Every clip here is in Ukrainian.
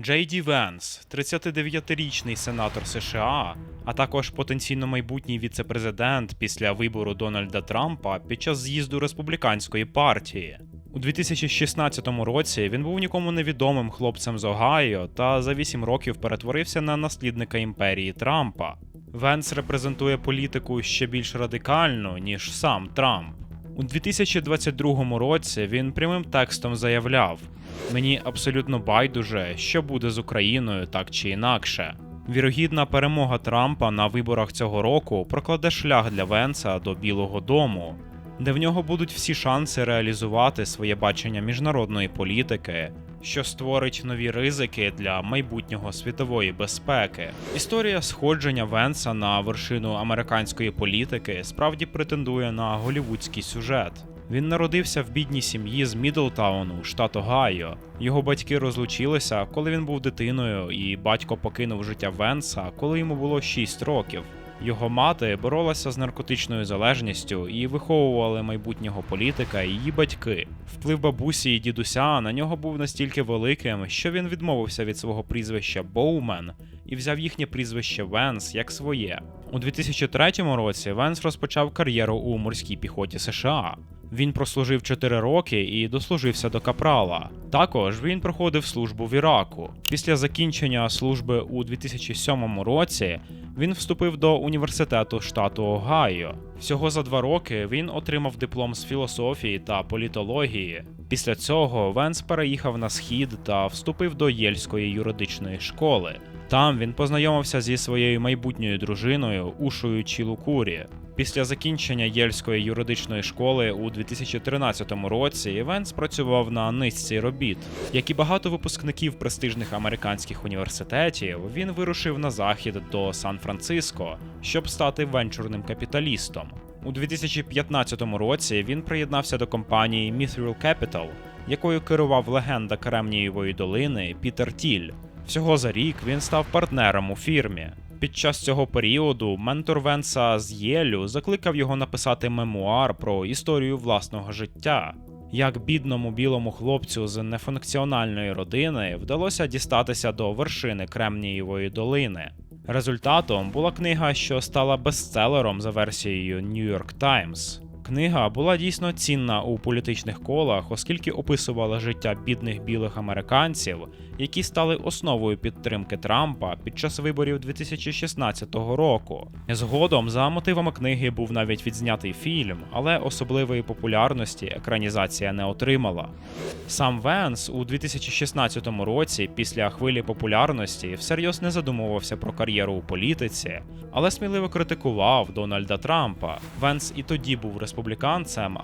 Джей Ді Венс, 39-річний сенатор США, а також потенційно майбутній віце-президент після вибору Дональда Трампа під час з'їзду республіканської партії. У 2016 році він був нікому невідомим хлопцем з Огайо та за 8 років перетворився на наслідника імперії Трампа. Венс репрезентує політику ще більш радикальну, ніж сам Трамп. У 2022 році він прямим текстом заявляв: Мені абсолютно байдуже, що буде з Україною так чи інакше. Вірогідна перемога Трампа на виборах цього року прокладе шлях для Венса до Білого Дому, де в нього будуть всі шанси реалізувати своє бачення міжнародної політики, що створить нові ризики для майбутнього світової безпеки. Історія сходження Венса на вершину американської політики справді претендує на голівудський сюжет. Він народився в бідній сім'ї з Мідлтауну, штат Огайо. Його батьки розлучилися, коли він був дитиною, і батько покинув життя Венса, коли йому було 6 років. Його мати боролася з наркотичною залежністю і виховували майбутнього політика її батьки. Вплив бабусі і дідуся на нього був настільки великим, що він відмовився від свого прізвища Боумен і взяв їхнє прізвище Венс як своє. У 2003 році Венс розпочав кар'єру у морській піхоті США. Він прослужив 4 роки і дослужився до капрала. Також він проходив службу в Іраку. Після закінчення служби у 2007 році він вступив до університету штату Огайо. Всього за два роки він отримав диплом з філософії та політології. Після цього Венс переїхав на схід та вступив до Єльської юридичної школи. Там він познайомився зі своєю майбутньою дружиною Ушою Чілукурі. Після закінчення Єльської юридичної школи у 2013 році Венс працював на низці робіт. Як і багато випускників престижних американських університетів, він вирушив на захід до Сан-Франциско, щоб стати венчурним капіталістом. У 2015 році він приєднався до компанії Mithril Capital, якою керував легенда Кремнієвої долини Пітер Тіль. Всього за рік він став партнером у фірмі. Під час цього періоду ментор Венса з Єлю закликав його написати мемуар про історію власного життя. Як бідному білому хлопцю з нефункціональної родини вдалося дістатися до вершини Кремнієвої долини. Результатом була книга, що стала бестселером за версією New York Times. Книга була дійсно цінна у політичних колах, оскільки описувала життя бідних білих американців, які стали основою підтримки Трампа під час виборів 2016 року. Згодом за мотивами книги був навіть відзнятий фільм, але особливої популярності екранізація не отримала. Сам Венс у 2016 році, після хвилі популярності, всерйоз не задумувався про кар'єру у політиці, але сміливо критикував Дональда Трампа. Венс і тоді був республіканцем,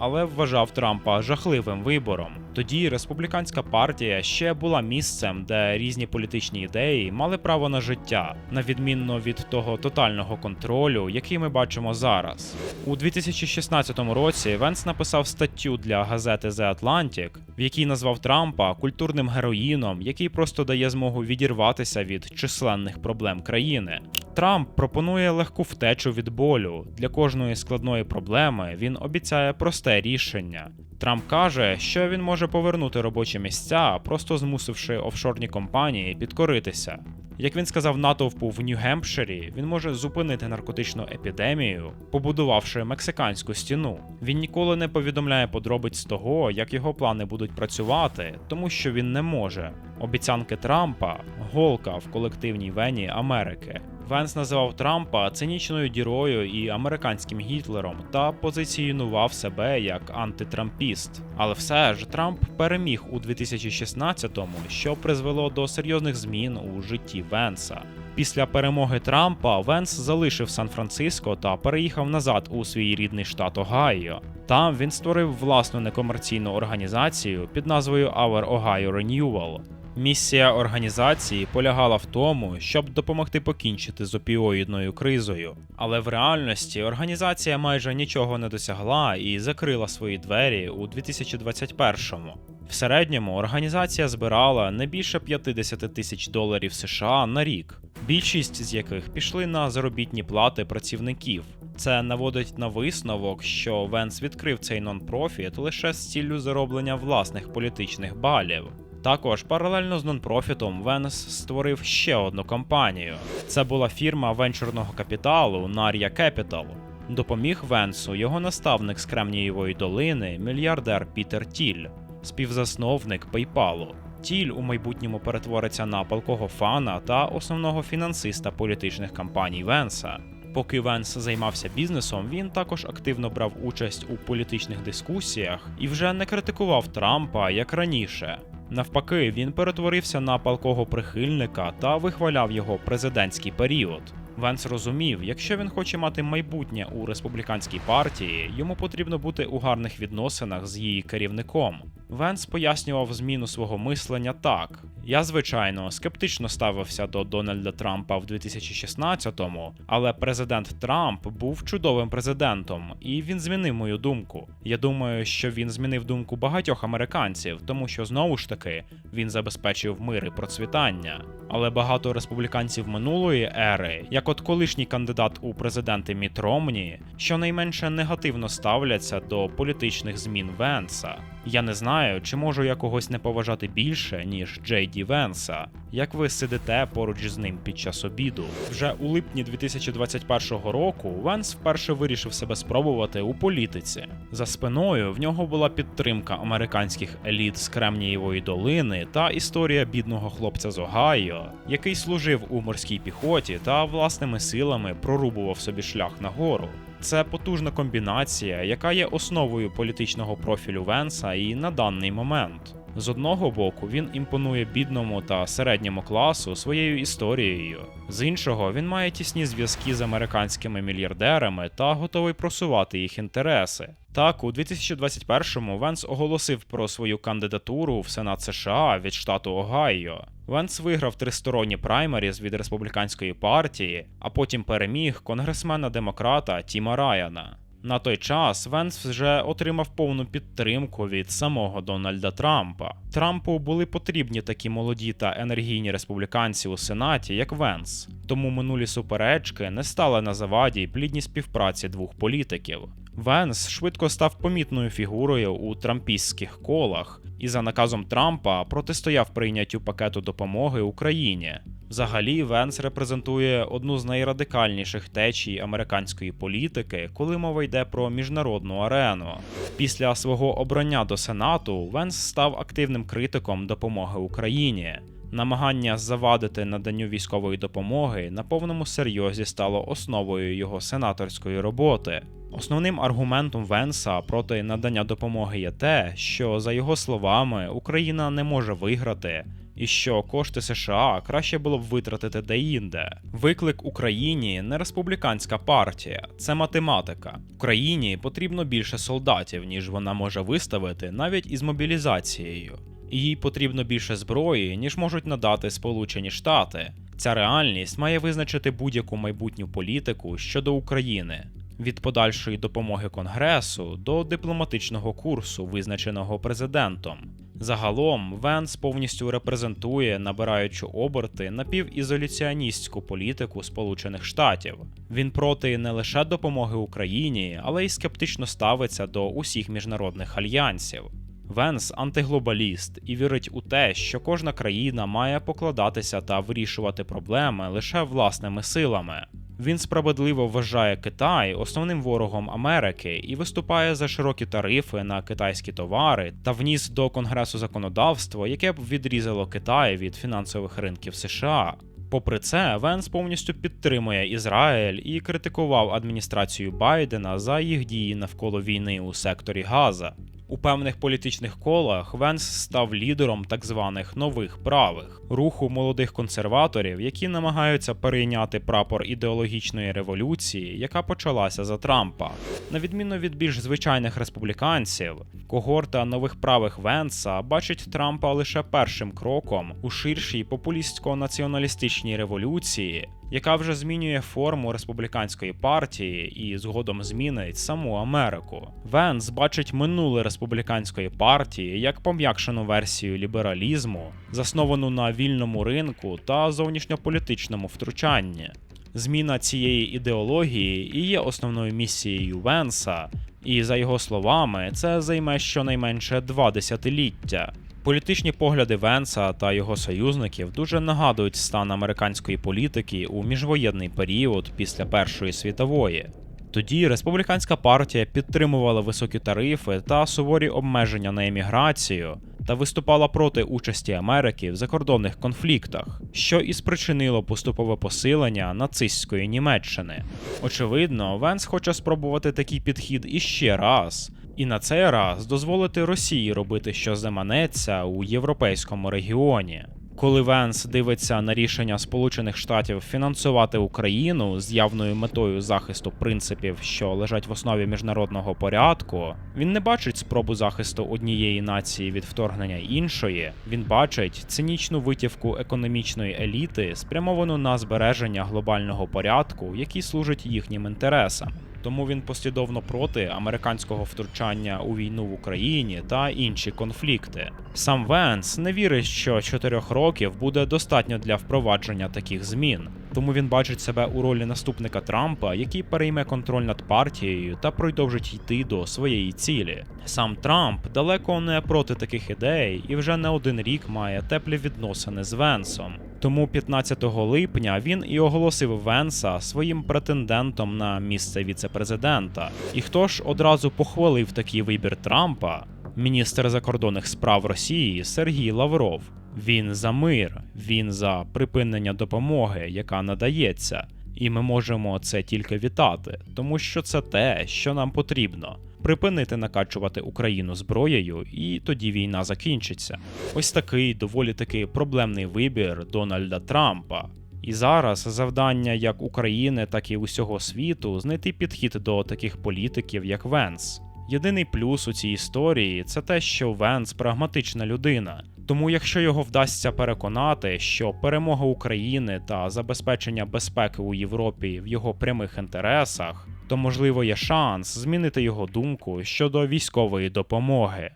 але вважав Трампа жахливим вибором. Тоді республіканська партія ще була місцем, де різні політичні ідеї мали право на життя, на відмінно від того тотального контролю, який ми бачимо зараз. У 2016 році Венс написав статтю для газети The Atlantic, в якій назвав Трампа культурним героїном, який просто дає змогу відірватися від численних проблем країни. Трамп пропонує легку втечу від болю. Для кожної складної проблеми він обіцяє просте рішення. Трамп каже, що він може повернути робочі місця, просто змусивши офшорні компанії підкоритися. Як він сказав натовпу в Нью-Гемпширі, він може зупинити наркотичну епідемію, побудувавши мексиканську стіну. Він ніколи не повідомляє подробиць того, як його плани будуть працювати, тому що він не може. Обіцянки Трампа голка в колективній вені Америки. Венс називав Трампа цинічною дірою і американським Гітлером та позиціонував себе як антитрампіст. Але все ж Трамп переміг у 2016-му, що призвело до серйозних змін у житті Венса. Після перемоги Трампа Венс залишив Сан-Франциско та переїхав назад у свій рідний штат Огайо. Там він створив власну некомерційну організацію під назвою Our Ohio Renewal. Місія організації полягала в тому, щоб допомогти покінчити з опіоїдною кризою. Але в реальності організація майже нічого не досягла і закрила свої двері у 2021-му. В середньому організація збирала не більше 50 тисяч доларів США на рік, більшість з яких пішли на заробітні плати працівників. Це наводить на висновок, що Венс відкрив цей нон-профіт лише з ціллю зароблення власних політичних балів. Також паралельно з нонпрофітом Венс створив ще одну компанію. Це була фірма венчурного капіталу Narya Capital. Допоміг Венсу його наставник з Кремнієвої долини, мільярдер Пітер Тіль, співзасновник PayPal. Тіль у майбутньому перетвориться на палкого фана та основного фінансиста політичних кампаній Венса. Поки Венс займався бізнесом, він також активно брав участь у політичних дискусіях і вже не критикував Трампа як раніше. Навпаки, він перетворився на палкого прихильника та вихваляв його президентський період. Венс розумів, якщо він хоче мати майбутнє у республіканській партії, йому потрібно бути у гарних відносинах з її керівником. Венс пояснював зміну свого мислення так: я, звичайно, скептично ставився до Дональда Трампа в 2016-му, але президент Трамп був чудовим президентом, і він змінив мою думку. Я думаю, що він змінив думку багатьох американців, тому що знову ж таки він забезпечив мир і процвітання. Але багато республіканців минулої ери, як от колишній кандидат у президенти Міт Ромні, щонайменше негативно ставляться до політичних змін Венса. Я не знаю, чи можу я когось не поважати більше, ніж Джей Ді Венса. Як ви сидите поруч з ним під час обіду? Вже у липні 2021 року Венс вперше вирішив себе спробувати у політиці. За спиною в нього була підтримка американських еліт з Кремнієвої долини та історія бідного хлопця з Огайо, який служив у морській піхоті та власними силами прорубував собі шлях нагору. Це потужна комбінація, яка є основою політичного профілю Венса і на даний момент. З одного боку, він імпонує бідному та середньому класу своєю історією, з іншого, він має тісні зв'язки з американськими мільярдерами та готовий просувати їх інтереси. Так, у 2021-му Венс оголосив про свою кандидатуру в Сенат США від штату Огайо. Венс виграв тристоронні праймеріз від республіканської партії, а потім переміг конгресмена демократа Тіма Райана. На той час Венс вже отримав повну підтримку від самого Дональда Трампа. Трампу були потрібні такі молоді та енергійні республіканці у сенаті, як Венс. Тому минулі суперечки не стали на заваді плідній співпраці двох політиків. Венс швидко став помітною фігурою у трампістських колах і за наказом Трампа протистояв прийняттю пакету допомоги Україні. Взагалі, Венс репрезентує одну з найрадикальніших течій американської політики, коли мова йде про міжнародну арену. Після свого обрання до Сенату Венс став активним критиком допомоги Україні. Намагання завадити наданню військової допомоги на повному серйозі стало основою його сенаторської роботи. Основним аргументом Венса проти надання допомоги є те, що, за його словами, Україна не може виграти, і що кошти США краще було б витратити деінде. Виклик Україні не республіканська партія, це математика. Україні потрібно більше солдатів, ніж вона може виставити навіть із мобілізацією. Їй потрібно більше зброї, ніж можуть надати Сполучені Штати. Ця реальність має визначити будь-яку майбутню політику щодо України. Від подальшої допомоги Конгресу до дипломатичного курсу, визначеного президентом. Загалом Венс повністю репрезентує, набираючи оберти напівізоляціоністську політику Сполучених Штатів. Він проти не лише допомоги Україні, але й скептично ставиться до усіх міжнародних альянсів. Венс антиглобаліст і вірить у те, що кожна країна має покладатися та вирішувати проблеми лише власними силами. Він справедливо вважає Китай основним ворогом Америки і виступає за широкі тарифи на китайські товари та вніс до Конгресу законодавство, яке б відрізало Китай від фінансових ринків США. Попри це, Венс повністю підтримує Ізраїль і критикував адміністрацію Байдена за їх дії навколо війни у секторі Газа. У певних політичних колах Венс став лідером так званих нових правих руху молодих консерваторів, які намагаються перейняти прапор ідеологічної революції, яка почалася за Трампа. На відміну від більш звичайних республіканців, когорта нових правих Венса бачить Трампа лише першим кроком у ширшій популістсько-націоналістичній революції, яка вже змінює форму республіканської партії і згодом змінить саму Америку. Венс бачить минуле республіканської партії як пом'якшену версію лібералізму, засновану на вільному ринку та зовнішньополітичному втручанні. Зміна цієї ідеології і є основною місією Венса, і за його словами, це займе щонайменше два десятиліття. Політичні погляди Венса та його союзників дуже нагадують стан американської політики у міжвоєнний період після Першої світової. Тоді республіканська партія підтримувала високі тарифи та суворі обмеження на еміграцію та виступала проти участі Америки в закордонних конфліктах, що і спричинило поступове посилення нацистської Німеччини. Очевидно, Венс хоче спробувати такий підхід іще раз, і на цей раз дозволити Росії робити, що заманеться у європейському регіоні. Коли Венс дивиться на рішення Сполучених Штатів фінансувати Україну з явною метою захисту принципів, що лежать в основі міжнародного порядку, він не бачить спробу захисту однієї нації від вторгнення іншої. Він бачить цинічну витівку економічної еліти, спрямовану на збереження глобального порядку, який служить їхнім інтересам. Тому він послідовно проти американського втручання у війну в Україні та інші конфлікти. Сам Венс не вірить, що чотирьох років буде достатньо для впровадження таких змін. Тому він бачить себе у ролі наступника Трампа, який перейме контроль над партією та продовжить йти до своєї цілі. Сам Трамп далеко не проти таких ідей і вже не один рік має теплі відносини з Венсом. Тому 15 липня він і оголосив Венса своїм претендентом на місце віце-президента. І хто ж одразу похвалив такий вибір Трампа? Міністр закордонних справ Росії Сергій Лавров. Він за мир, він за припинення допомоги, яка надається. І ми можемо це тільки вітати, тому що це те, що нам потрібно. Припинити накачувати Україну зброєю, і тоді війна закінчиться. Ось такий доволі таки проблемний вибір Дональда Трампа. І зараз завдання як України, так і усього світу знайти підхід до таких політиків, як Венс. Єдиний плюс у цій історії це те, що Венс прагматична людина. Тому, якщо його вдасться переконати, що перемога України та забезпечення безпеки у Європі в його прямих інтересах, то можливо є шанс змінити його думку щодо військової допомоги.